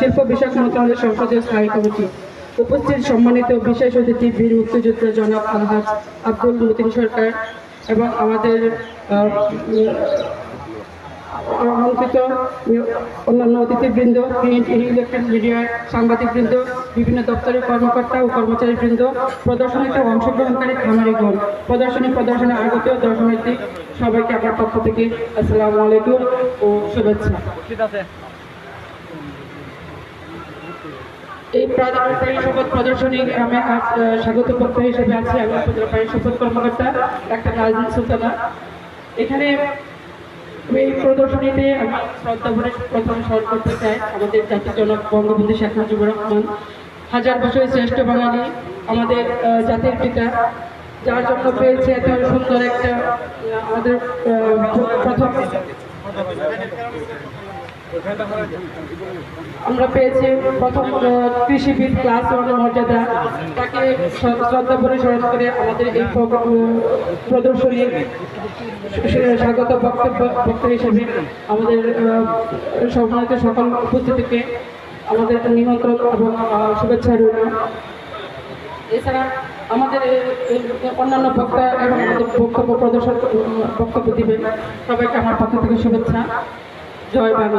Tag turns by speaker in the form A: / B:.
A: শিল্প বিষয়ক মন্ত্রণালয়ের সংসদীয় স্থায়ী কমিটি। উপস্থিত সম্মানিত বিশেষ অতিথি বীর মুক্তিযোদ্ধা জনাব আলহাজ আব্দুল মতিন সরকার এবং আমাদের আমন্ত্রিত অন্যান্য অতিথিবৃন্দ প্রিন্ট ইলেকট্রনিক মিডিয়া সাংবাদিকবৃন্দ, বিভিন্ন দপ্তরের কর্মকর্তা ও কর্মচারীবৃন্দ, প্রদর্শনীতে অংশগ্রহণকারী খামারিগণ। প্রদর্শনী প্রদর্শনে আগত দর্শনার্থী সবাইকে আমার পক্ষ থেকে আসসালামু আলাইকুম। ও শুভেচ্ছা। এই প্রাণী শপথ প্রদর্শনী আমি আজ স্বাগত পক্ষ হিসেবে আছি। আমি উপজেলা প্রাণী শপথ কর্মকর্তা, ডাক্তার নাজমুল সুলতানা। এখানে এই প্রদর্শনীতে আমি শ্রদ্ধা ভরে প্রথমে স্মরণ করতে চাই আমাদের জাতির জনক বঙ্গবন্ধু শেখ মুজিবুর রহমান। হাজার বছরের শ্রেষ্ঠ বাঙালি, আমাদের জাতির পিতা, যার জন্য পেয়েছে এত সুন্দর একটা আমাদের প্রথম আমরা পেয়েছি প্রথম কৃষিবিদ ক্লাস ওয়ানের মর্যাদা। তাকে শ্রদ্ধা স্মরণ করে আমাদের এই প্রদর্শনীর স্বাগত বক্তব্য বক্তা হিসেবে আমাদের সম্মানিত সকল উপস্থিতিকে আমাদের নিমন্ত্রণ এবং শুভেচ্ছা রইল। এছাড়া আমাদের অন্যান্য বক্তা এবং আমাদের বক্তব্য প্রদর্শন বক্তব্য দিবেন সবাইকে আমার পক্ষ থেকে শুভেচ্ছা। জয় বাংলা।